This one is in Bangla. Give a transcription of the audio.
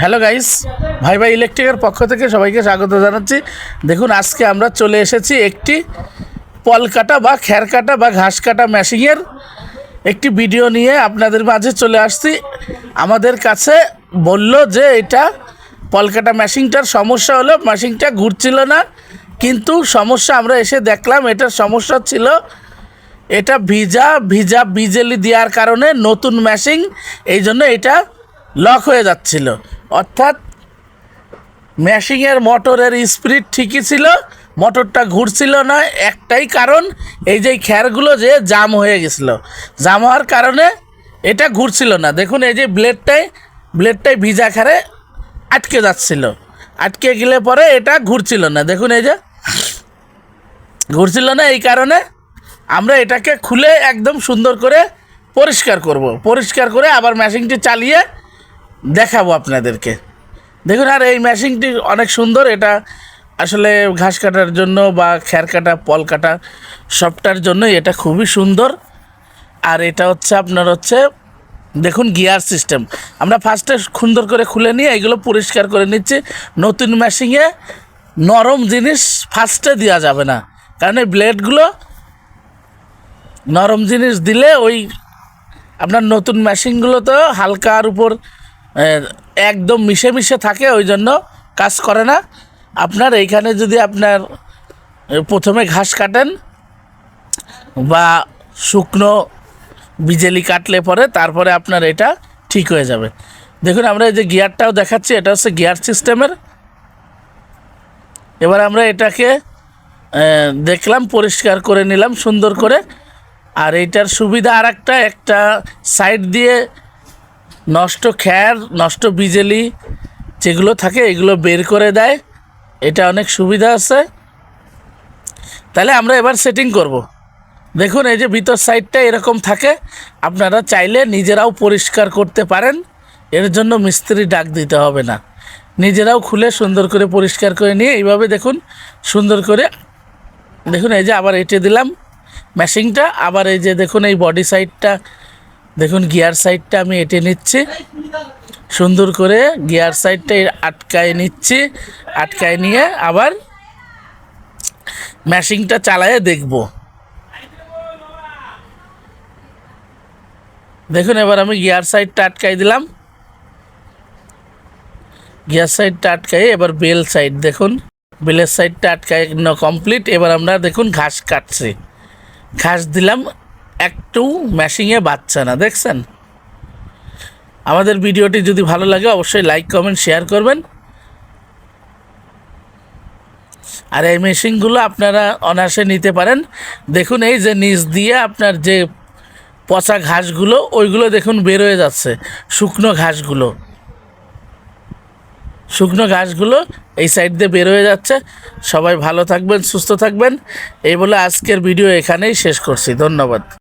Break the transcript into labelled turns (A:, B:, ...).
A: হ্যালো গাইস, ভাই ভাই ইলেকট্রিকের পক্ষ থেকে সবাইকে স্বাগত জানাচ্ছি। দেখুন, আজকে আমরা চলে এসেছি একটি পল কাটা বা খ্যার কাটা বা ঘাস কাটা মেশিংয়ের একটি ভিডিও নিয়ে আপনাদের মাঝে চলে আসছি। আমাদের কাছে বলল যে এটা পলকাটা মেশিনটার সমস্যা হলো মেশিনটা ঘুরছিল না। কিন্তু সমস্যা আমরা এসে দেখলাম, এটার সমস্যা ছিল এটা ভিজা ভিজা বিজেলি দেওয়ার কারণে নতুন মেশিন এই জন্য এটা লক হয়ে যাচ্ছিল। অর্থাৎ মেশিনের মোটরের স্পিড ঠিকই ছিল, মোটরটা ঘুরছিল না, একটাই কারণ, এই যে খ্যারগুলো যে জাম হয়ে গেছিল। জাম হওয়ার কারণে এটা ঘুরছিল না। দেখুন, এই যে ব্লেডটাই ব্লেডটাই ভিজা খ্যারে আটকে যাচ্ছিল। আটকে গেলে পরে এটা ঘুরছিল না। দেখুন, এই যে ঘুরছিল না, এই কারণে আমরা এটাকে খুলে একদম সুন্দর করে পরিষ্কার করব। পরিষ্কার করে আবার মেশিনটি চালিয়ে দেখাবো আপনাদেরকে। দেখুন, আর এই মেশিনটি অনেক সুন্দর। এটা আসলে ঘাস কাটার জন্য বা খ্যার কাটা, পল কাটা সবটার জন্য এটা খুবই সুন্দর। আর এটা হচ্ছে আপনার হচ্ছে, দেখুন গিয়ার সিস্টেম আমরা ফার্স্টে সুন্দর করে খুলে নিয়ে এগুলো পরিষ্কার করে নিচ্ছি। নতুন মেশিনে নরম জিনিস ফার্স্টে দেওয়া যাবে না। কারণ এই ব্লেডগুলো নরম জিনিস দিলে ওই আপনার নতুন মেশিনগুলো তো হালকার উপর একদম মিশে মিশে থাকে ওই জন্য কাজ করে না। আপনার এইখানে যদি আপনার প্রথমে ঘাস কাটেন বা শুকনো বিজেলি কাটলে পরে তারপরে আপনার এটা ঠিক হয়ে যাবে। দেখুন, আমরা এই যে গিয়ারটাও দেখাচ্ছি, এটা হচ্ছে গিয়ার সিস্টেমের। এবার আমরা এটাকে দেখলাম, পরিষ্কার করে নিলাম, সুন্দর করে। আর এইটার সুবিধা আর একটা একটা সাইড দিয়ে নষ্ট খ্যার, নষ্ট বিজেলি যেগুলো থাকে, এগুলো বের করে দেয়। এটা অনেক সুবিধা আছে। তাহলে আমরা এবার সেটিং করব। দেখুন, এই যে ভিতর সাইডটা এরকম থাকে। আপনারা চাইলে নিজেরাও পরিষ্কার করতে পারেন। এর জন্য মিস্ত্রি ডাক দিতে হবে না। নিজেরাও খুলে সুন্দর করে পরিষ্কার করে নিয়ে এইভাবে দেখুন, সুন্দর করে দেখুন, এই যে আবার এঁটে দিলাম ম্যাশিংটা আবার এই যে দেখুন, এই বডি সাইডটা দেখুন গিয়ার সাইডটা আমি এঁটে নিচ্ছি। সুন্দর করে গিয়ার সাইডটা আটকায় নিচ্ছি, আটকায় নিয়ে আবার ম্যাশিংটা চালায়ে দেখব। দেখুন এবার আমি গিয়ার সাইডটা আটকাই দিলাম। গিয়ার সাইডটা আটকাই এবার বেল সাইড দেখুন, বেলের সাইডটা আটকায় কমপ্লিট। এবার আমরা দেখুন ঘাস কাটছি। ঘাস দিলাম একটু ম্যাশিংয়ে বাচ্চা না, দেখছেন? আমাদের ভিডিওটি যদি ভালো লাগে, অবশ্যই লাইক কমেন্ট শেয়ার করবেন। আর এই মেশিনগুলো আপনারা অনায়াসে নিতে পারেন। দেখুন, এই যে নিচ দিয়ে আপনার যে পচা ঘাসগুলো, ওইগুলো দেখুন বের হয়ে যাচ্ছে, শুকনো ঘাসগুলো। শুকনো ঘাসগুলো এই সাইড দিয়ে বের হয়ে যাচ্ছে। সবাই ভালো থাকবেন, সুস্থ থাকবেন। এই বলে আজকের ভিডিও এখানেই শেষ করছি। ধন্যবাদ।